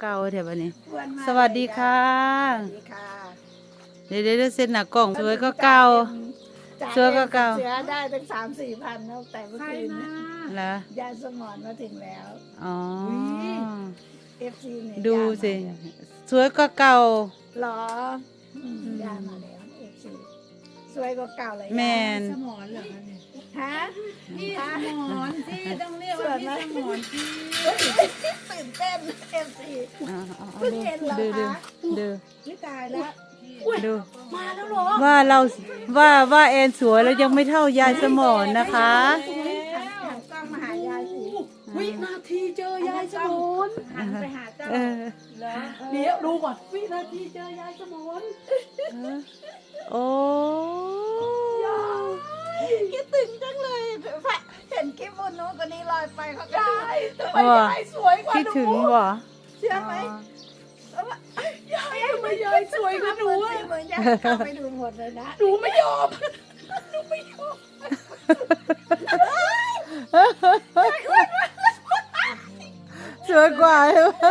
เก่าแถวบัดนี้ อ้วนมากสวัสดีค่ะ สวัสดีค่ะเดี๋ยวเดี๋ยวเดี๋ยวเส้นหน้ากล่องสวยก็เก่าจ่ยสวยก็เก่า เสือได้ตั้งสามสี่พันแล้วแต่เมื่อใครคืนมานะแล้วยายสมอนมาถึงแล้ว อ๋อเอฟซีเนี่ยดูยายมาสิแล้วสวยก็เก่า หรออืมยายมาแล้วเอฟซีสวยกว่าเก่าเลยแมยายนสมอนเหรอคะเนี่ย ฮะพี่สมอนที่ต้องเรียกว่าพี่สมอนที่ตื่นเต้นเอฟซีอ่าเอาเอาเพิ่งเห็นเหรอดูดูคะดูไม่ตายแล้วดูมาแล้วเหรอว่าเราว่าว่าแอนสวยแล้วยังไม่เท่ายายสมอนนะคะ หันกล้องมาหายายสิวินาทีเจอยายสมอนหันไปหาเจ้าเออเหรอเดี๋ยวดูก่อนวินาทีเจอยายสมอนโอ้ คิดถึงจังเลยเห็นคลิปบนนู้นคนนี้ลอยไปเขาก็ยายทำไมว่ายายสวยกว่าคิดหนูถึงบ่เชื่อไหมยายทำไมยายสวยกว่าหนูเหมือนอะเหมือนอยากเข้าไปดูหมดเลยนะหนูไม่ยอมสวยกว่าใช่ไหม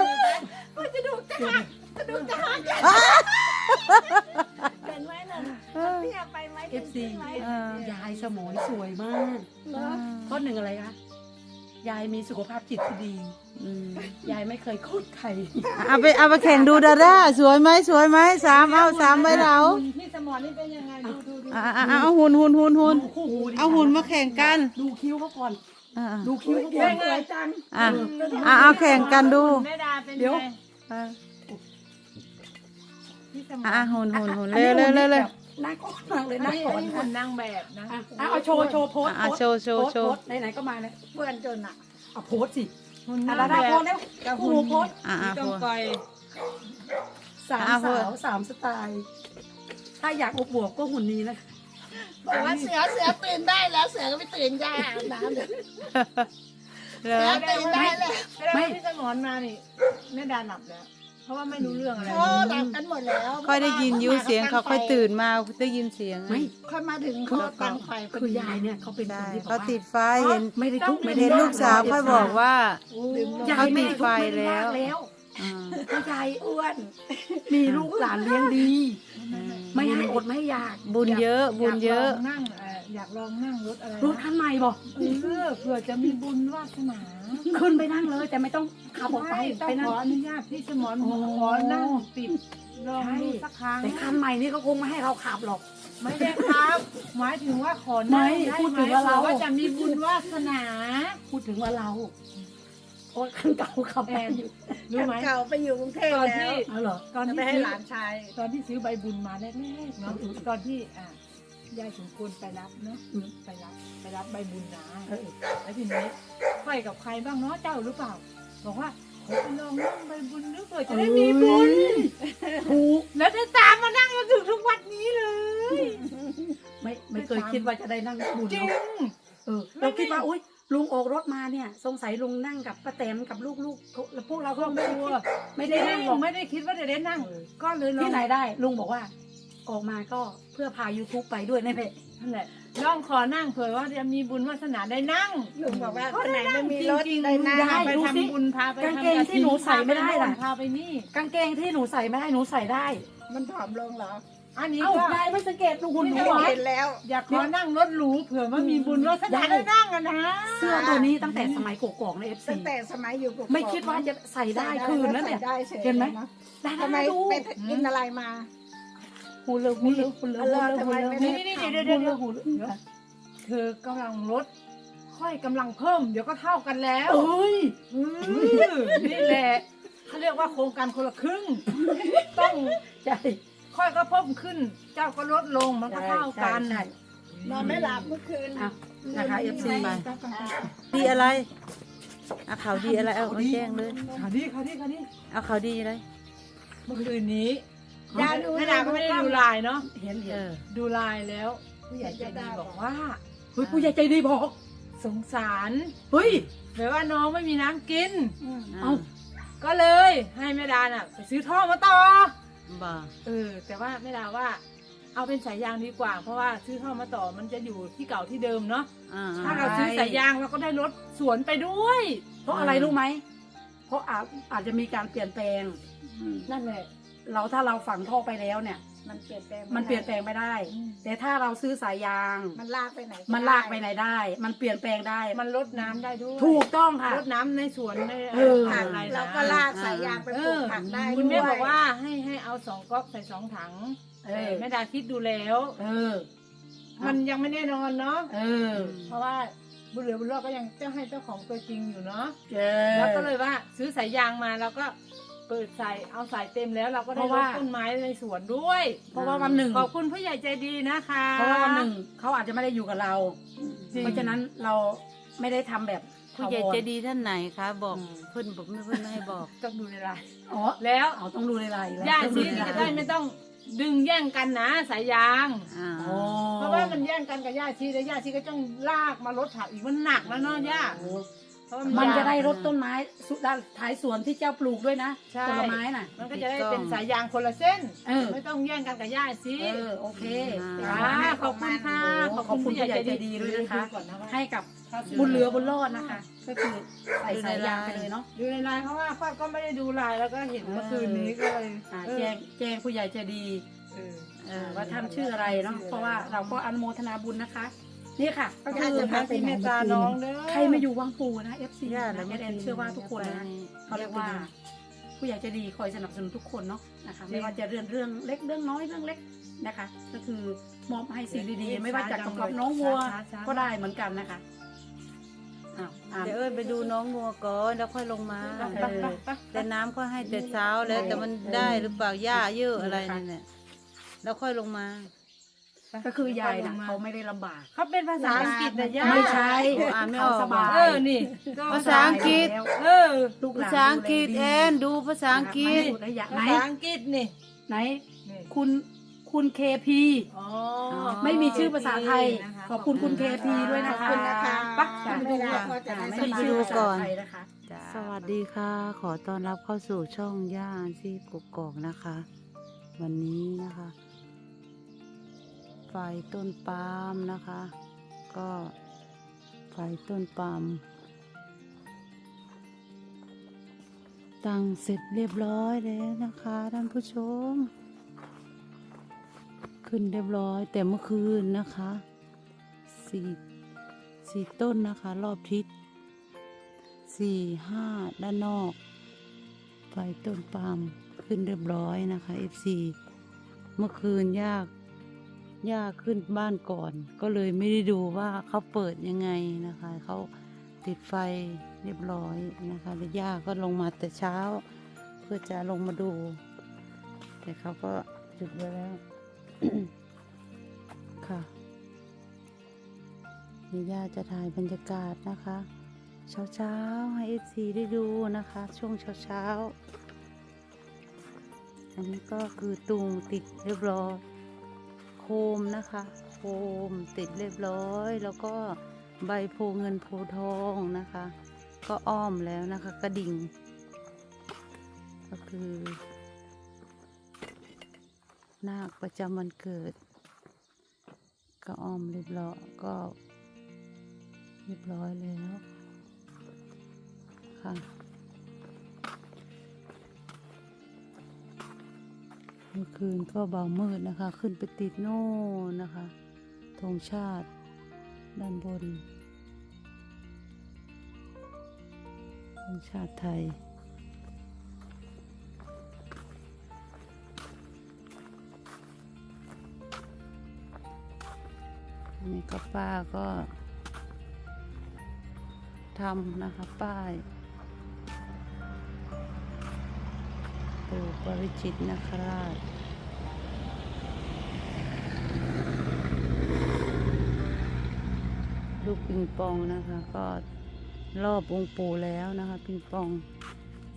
ายมีสุขภาพจิตที่ดีอืมยายไม่เคยโคตรใครเอาไปเอาไปแข่งดูดาด้าสวยไหมสวยไหมสามเอาสามใบเราพี่สมอนนี่เป็นยังไงดูดูดูอ่าอ่าอ่าเอาหุ่นหุ่นหุ่นหุ่นดูคู่หูดิเอาหุ่นมาแข่งกันดูคิ้วเขาก่อน อ่าดูคิ้วเขาเก่ก่องนสวยจังอ่าอ่าเอาแข่งกันดูแม่ดาเป็นเดี๋ยวไงอ่าพี่สมอ่าหุ่นหุ่นหุ่นอัเร็วเร็วเร็วเร็วน่ากอดมากเลยอันน่านี้กอดนี่หุ่นนางแบบนะอะอะเอาโชว์โชว์โพสต์อะโชว์โชว์โชว์โพสต์ไหนๆก็มาเลยเพื่อนจนอะ เอาโพสต์สิหุ่นอะนางดาแบดาโพบสต์แล้วกับคู่หุ่นหูโพสต์อ่าอ่าต้องหุ่นไปสามอะโพสาสต์ วสามสไตล์ ถ้าอยากอวบๆก็หุ่นนี้นะบอกว่าเสือเสือตื่นได้แล้วเสือก็ไปตื่นยาอาบน้ำเดี๋ยวเหรเสืออตื่นได้แล้ว ไม่พี่สมอนมานี่แม่ดาหลับแล้วเพ ราะว่าไม่รู้เรื่องอะไรโอ้หลับกันหมดแล้วค่อยได้ยินยูเสียงเขาค่อยตื่นมาได้ยินเสียงไม่ค่อยมาถึงเขาตั้งไฟพอคือดียายเนี่ยเขาเป็นคใช่นที่แบบเขาว่าติดไฟเห็นไม่ได้ทุกข์ไม่ได้เห็นลูกสาวค่อยบอกว่า ดื่มนม ยายไม่ได้ทุกข์ไม่ได้ยากเขาติดไฟแล้แล้ว วอ่าเพราะยายอ้วน มีลูกหลานเลี้ยงดีอืมไม่ให้อดไม่ให้อยากบุญเยอะ บุญเยอะากลงนั่งเอ่ออยากลองนั่งรถอะไรรถคันใหม่บอกเออเผื่อจะมีบุญวาสนาขึ้นไปนั่งเลย แต่ไม่ต้องขับออกไปไม่ต้องไปนั่ขง ออนุญาตพี่สมอนโอ้ขอนั่งติดลองดูสักครั้งแต่คันใหม่นี่เขาคงไม่ให้เราขับหรอก ไม่ได้ครับ หมายถึงว่าขอนั่งไม่ได้พูดไหมถึงว่าเรา ผื่อว่าจะมีบุญวาสนา พูดถึงว่าเรา โอ้ยคันเก่าขับไปอยู่รู้ไหม เก่าไปอยู่กรุงเทพตอนแล้ที่วเอาเหรอตอนจะที่ไปให้ซื้อหลานชาย ตอนที่ซื้อใบบุญมาแรกๆเนาะตอนที่อะยายสมควรไปรับเนาะอืม ไปรับไปรับใบบุญนะเออแล้วทีนี้ค่อยกับใครบ้างเนาะเจ้าหรือเปล่า บอกว่าขอไปลองนั่งใบบุญนึกเผื่อจะได้มีบุญ ถูกแล้วได้ตามมานั่งมาถึงทุกวันนี้เลย ไม่ไม่เคยคิดว่าจะได้นั่งบุญจริง เนาะเออเราคิดว่าอุ้ย ลุงออกรถมาเนี่ย สงสัยลุงนั่งกับป้าแตนกับลูกๆเขาแล้วพวกเราคก็รอบไม่คได้รัวคิดไม่ได้นั่งหรอกไม่ได้คิดว่าจะได้นั่งเออก็เลยลองที่ไหนได้ลุงบอกว่า ออกมาก็เพื่อพา YouTube ไปด้วยนั่นแหละนั่นแหละลองขอนั่งเผื่อว่าจะมีบุญวาสนาได้นั่งลุงบอกว่าคนไหนไม่มีรถจริงๆได้นั่งได้ไปดูสิทำบุญพาไปกางทำเกงที่หนูใส่ไม่ได้ล่ะพาไปนี่กางเกงที่หนูใส่ไม่ได้หนูใส่ได้ มันผอมลงเหรอ อันนี้เอ้าก็ยายไม่สังเกตดูหุ่นหนูไม่เหรอเห็นแล้ว อยากขอนั่งรถหรูเผื่อว่ามีบุญวาสนาได้นั่งอะนะเสื้อตัวนี้ตั้งแต่สมัยโกกอกในเอฟซีตั้งแต่สมัยอยู่กรุงไม่คิดว่าจะใส่ได้คืนนั้นเนี่ย ใส่ได้ฉยเห็นไหมะได้ทำไมดูไปกินอะไรมา หูเลือหูเลือหูเลือหูเลือหูเลือนี่นี่เดี๋ยวเดี๋ยวเดี๋ยวเดี๋ยวเธอกำลังลดค่อยกำลังเพิ่ม เดี๋ยวก็เท่ากันแล้วเอ้ยอืมนี่แหละเขาเรียกว่าโครงการคนละครึ่ง ต้อง ใช่ ค่อยก็เพิ่มขึ้น เจ้าก็ลดลงมันก็เท่ากันใช่นอนไม่หลับเมื่อคืนอะนะคะ FC ไปดีอะไรเอาข่าวดีอะไรเอามาแจ้งเลยข่าวดีข่าวดีข่าวดีเอาข่าวดีอะไรเมื่อคืนนี้ยาดูแม่ดาก็ไม่ได้ดูไลน์เนาะเห็นเห็เอนอดูไลน์แล้วผู้ใหญ่ใจดีบอกว่าเฮ้ยผู้ใหญ่ใจดีบอกสงสารเฮ้ยแบบว่าน้องไม่มีน้ำกิน อืมเอ้าก็เลยให้แม่ดาน่ะไปซื้อท่อมาต่อ บ่าเออ แต่ว่าแม่ดาว่า เอาเป็นสายยางดีกว่า เพราะว่าซื้อท่อมาต่อมันจะอยู่ที่เก่าที่เดิมเนาะอ่าถ้าเราซื้อสายยางเราก็ได้รถสวนไปด้วยเพราะอะไรรู้ไหม เพราะอาจอาจจะมีการเปลี่ยนแปลงอืมนั่นแหละ เราถ้าเราฝังท่อไปแล้วเนี่ย มันเปลี่ยนแปลงมันเปลี่ยนแปลงไม่ได้ แต่ถ้าเราซื้อสายยาง มันลากไปไหนมันลากไปไหนได้ มันเปลี่ยนแปลงได้ มันลดน้ำได้ด้วยถูกต้องค่ะ ลดน้ำในสวนในเออ ผักอะไรนะเราก็ลากสายยางไปปลูกผักได้คุณแม่ด้วยบอกว่าให้ให้เอาสองก๊อกใส่สองถังเออแต่แม่ดาคิดดูแล้ว เออ มันยังไม่แน่นอนเนาะเออเพราะว่าบุญเหลือบุญรอดก็ยังเจ้าให้เจ้าของตัวจริงอยู่เนาะเออแล้วก็เลยว่าซื้อสายยางมาแล้วก็ เปิดใส่เอาสายเต็มแล้วเราก็ได้เพราะรว่าดต้นไม้ในสวนด้วย เพราะว่าวันหนึ่ง ขอบคุณผู้ใหญ่ใจดีนะคะเพราะว่าวันหนึ่งเขาอาจจะไม่ได้อยู่กับเรา จริง เพราะฉะนั้นเราไม่ได้ทำแบบผู้ใหญ่ถาวรใจดีท่านไหนคะ บอกอืมเพื่อนบอกไม่เพื่อนไม่ให้บอก ต้องดูในไลน์อ๋อแล้วเอาต้องดูในไลน์อีกแล้วญาติต้องซีในจะลได้น์ไม่ต้องดึงแย่งกันนะสายยาง อ่าอ๋อเพราะว่ามันแย่งกันกับญาติชีแล้วญาติชีก็ต้องลากมารถถักอีกมันหนักนะเนาะญาติโอ้ เพราะว่ามัมันจะได้ยาวรดต้นไม้สุดด้านท้ายสวนที่เจ้าปลูกด้วยนะใช่ ผลไม้น่ะ มันก็จะได้เป็นสายยางคนละเส้น เออ ไม่ต้องแย่งกันกับญาติชีเออโอเคจ้าขอบคุณค่ะโอ้ขอบคุณผู้ใหญ่ใจดีด้วยนะคะดูก่อนนะว่าให้กับบุญเหลือบุญรอดนะคะ ก็คือใส่สายยางไปเลยเนาะดูในไลน์เพราะว่าป้าก็ไม่ได้ดูไลน์แล้วก็เห็นเมื่อคืนนี้ก็เลยอ่าเออแจ้งแจ้งผู้ใหญ่ใจดี เออ เออว่าท่านชื่ออะไรเนาะเพราะว่าเราก็อนุโมทนาบุญนะคะ นี่ค่ะก็ก็คืคืออพระที่เมตตาน้องเด้อใครมาอยู่วังปูนะ FC ญาตินะเราแอไม่ดแอนเชื่อว่าทุกคนนะไปเขาเรียกว่า ผู้ใหญ่ใจะดีคอยสนับสนุนทุกคนเนาะนะคะไม่ว่าจะเรื่องเรื่องเล็กเรื่องน้อยเรื่องเล็กนะคะ ก็คือมอบให้สิ่งดีๆ ไม่ว่าจะกับกับน้องวัวก็ได้เหมือนกันนะคะอ้าวอ่านเดี๋ยวเอ้ยไปดูน้องงัวก่อนแล้วค่อยลงมาไปไปไปแต่น้ำก็ให้แต่เช้าแล้วแต่มันได้หรือเปล่าหญ้าเยอะอะไรนั่นแหละแล้วค่อยลงมา ก็คือยายนะเขาไม่ได้ลำบากเขาเป็นภาษาอังกฤษนะย่าไม่ใช่อ่านไม่ออกเขสบายเออนี่ก็ภาษาอังกฤษเออลูกหลภานษาอังกฤษแอนดูภาษาอังกฤษ ไหนอยากไหนภาษาอังกฤษนี่ไหน นี่คุณคุณเคพีอ๋อไม่มีชื่อภาษาไทยขอบคุณคุณเคพีด้วยนะขอบคะคุณนะคะปักไม่ได้รับก็จะได้ไม่สมีบายชื่อภาษาไทยนะคะ สวัสดีค่ะ ขอต้อนรับเข้าสู่ช่องย่าซีกกอกนะคะ วันนี้นะคะ ไฟต้นปาล์มนะคะ ก็ไฟต้นปาล์มตั้งเสร็จเรียบร้อยแล้วนะคะท่านผู้ชม ขึ้นเรียบร้อยแต่เมื่อคืนนะคะสี่สี่ต้นนะคะ รอบทิศสี่ห้าด้านนอก ไฟต้นปาล์มขึ้นเรียบร้อยนะคะ FC เมื่อคืนยาก ยาขึ้นบ้านก่อน ก็เลยไม่ได้ดูว่าเขาเปิดยังไงนะคะเขาติดไฟเรียบร้อยนะคะแล้วย่าก็ลงมาแต่เช้า เพื่อจะลงมาดู แต่เขาก็จุดไว้แล้วค่ะนี่ย่าจะถ่ายบรรยากาศนะคะ เช้าเช้าให้เอซีได้ดูนะคะ ช่วงเช้าเช้าอันนี้ก็คือตุงติดเรียบร้อย มนะคะโคมติดเรียบร้อย แล้วก็ใบโพเงินโพทองนะคะ ก็อ้อมแล้วนะคะกระดิ่ง ก็คือนาคประจำวันเกิด ก็อ้อมเรียบร้อยก็เรียบร้อยแล้วค่ะ เมื่อคืนก็เบามืดนะคะ ขึ้นไปติดโน่นนะคะธงชาติ ด้านบนธงชาติไทยนนี้ก็ป้าก็ทำนะคะป้าย ปริจิตนคราชลูกปิงปองนะคะ ก็รอบองค์ปู่แล้วนะคะ ปิงปอง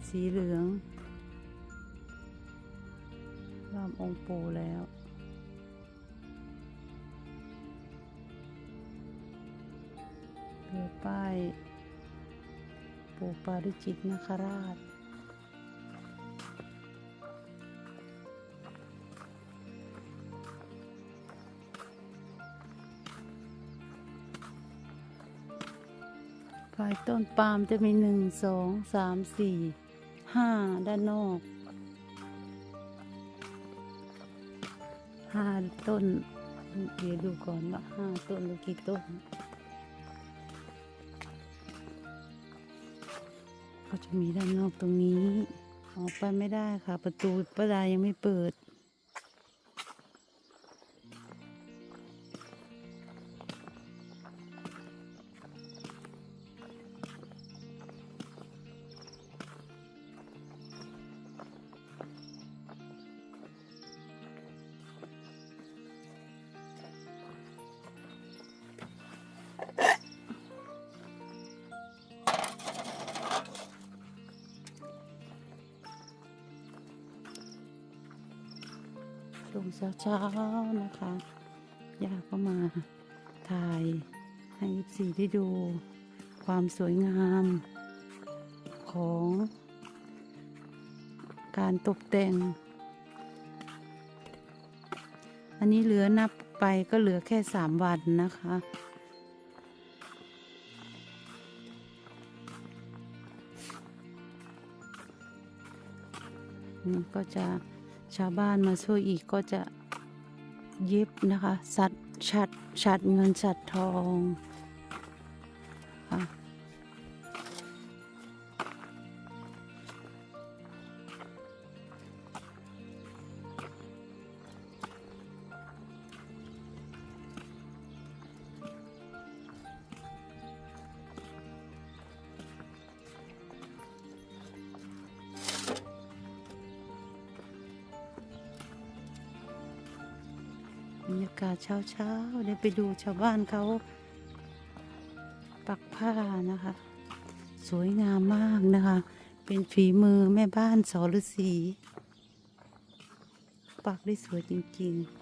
สีเหลือง รอบองค์ปู่แล้วเรือป้าย ปู่ปาริจิตนคราช ฝ่ายต้นปาล์มจะมีหนึ่งสองสามสี่ห้าด้านนอกห้าต้น เดี๋ยวดูก่อนว่าห้าต้นหรือกี่ต้น ก็จะมีด้านนอกตรงนี้ออกไปไม่ได้ค่ะ ประตูประดายังไม่เปิด วงเช้าๆนะคะย่าก็มาถ่ายให้สีได้ดูความสวยงามของการตกแต่ง อันนี้เหลือนับไปก็เหลือแค่สามวันนะคะ นี่ก็จะ ชาวบ้านมาช่วยอีกก็จะเย็บนะคะ สัตว์ชัดชัดเงินชัดทองากาศเช้าๆเด้ไปดูชาวบ้านเขาปักผ้านะคะ สวยงามมากนะคะ เป็นฝีมือแม่บ้านสอฤษีปักได้สวยจริง ๆ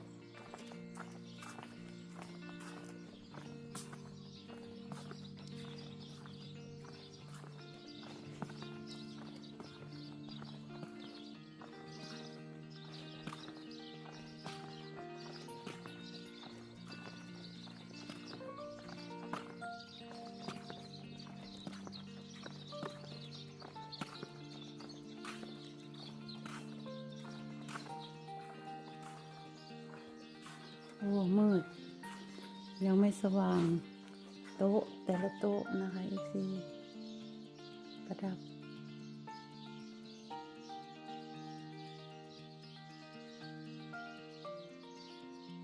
มืด ยังไม่สว่าง โต๊ะแต่ละโต๊ะนะคะอีกซีประดับ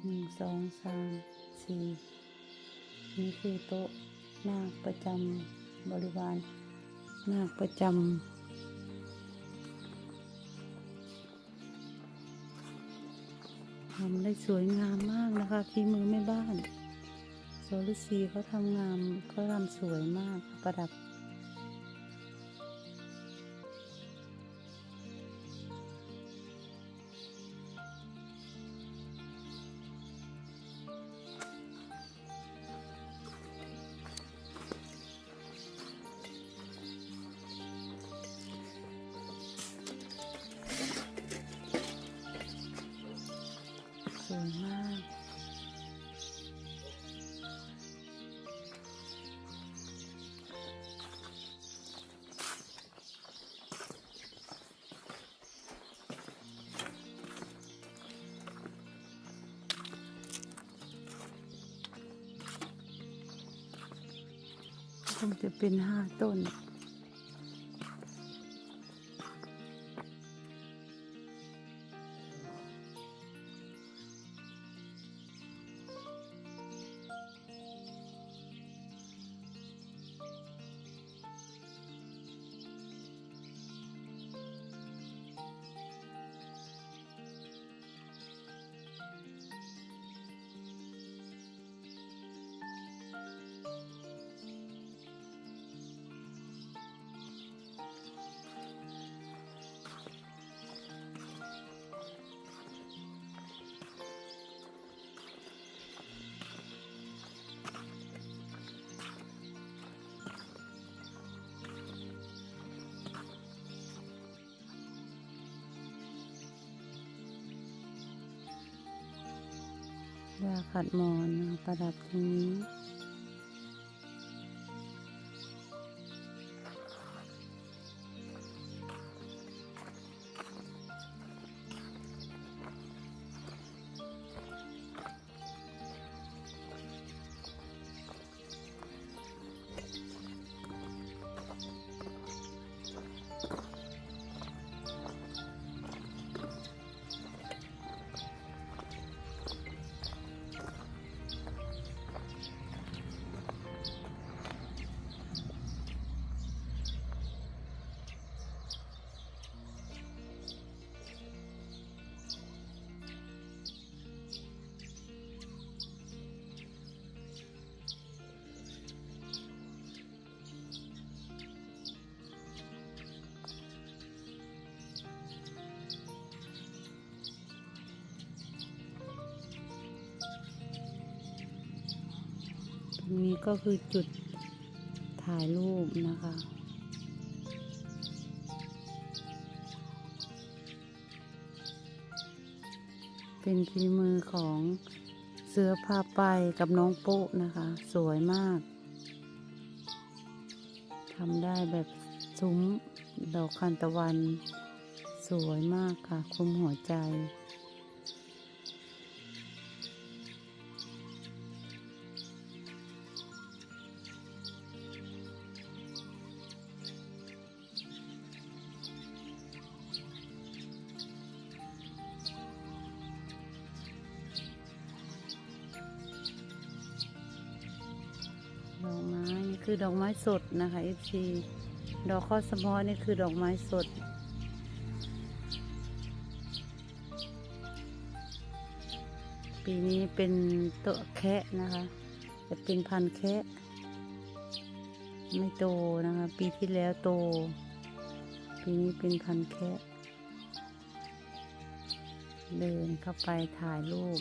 หนึ่งสองสามสี่นี่คือโต๊ะนาคประจำบริวารนาคประจำำได้สวยงามมากนะคะฝีมือแม่บ้านโซลูซีเขาทำงามเขาทำสวยมากประดับ คงจะเป็นห้าต้น ขัดหมอนนประดับตรงนี้ ตรงนี้ก็คือจุดถ่ายรูปนะคะเป็นฝีมือของเสือพาไปกับน้องโป๊ะนะคะ สวยมากทำได้แบบซุ้มดอกคันตะวัน สวยมากค่ะ คุมหัวใจ ดอกไม้สดนะคะ FC ดอกข้อสมอนี่คือดอกไม้สด ปีนี้เป็นตัวแคะนะคะจะเป็นพันแคะไม่โตนะคะ ปีที่แล้วโต ปีนี้เป็นพันแคะเดินเข้าไปถ่ายรูป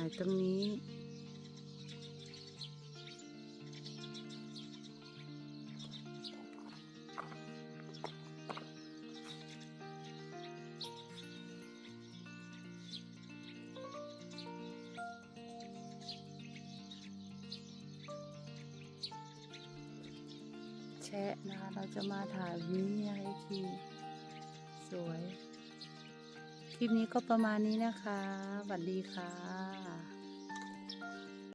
ายตรงนี้ แชะนะคะเราจะมาถ่ายนี้นะคะทีสวยคลิปนี้ก็ประมาณนี้นะคะ สวัสดีค่ะ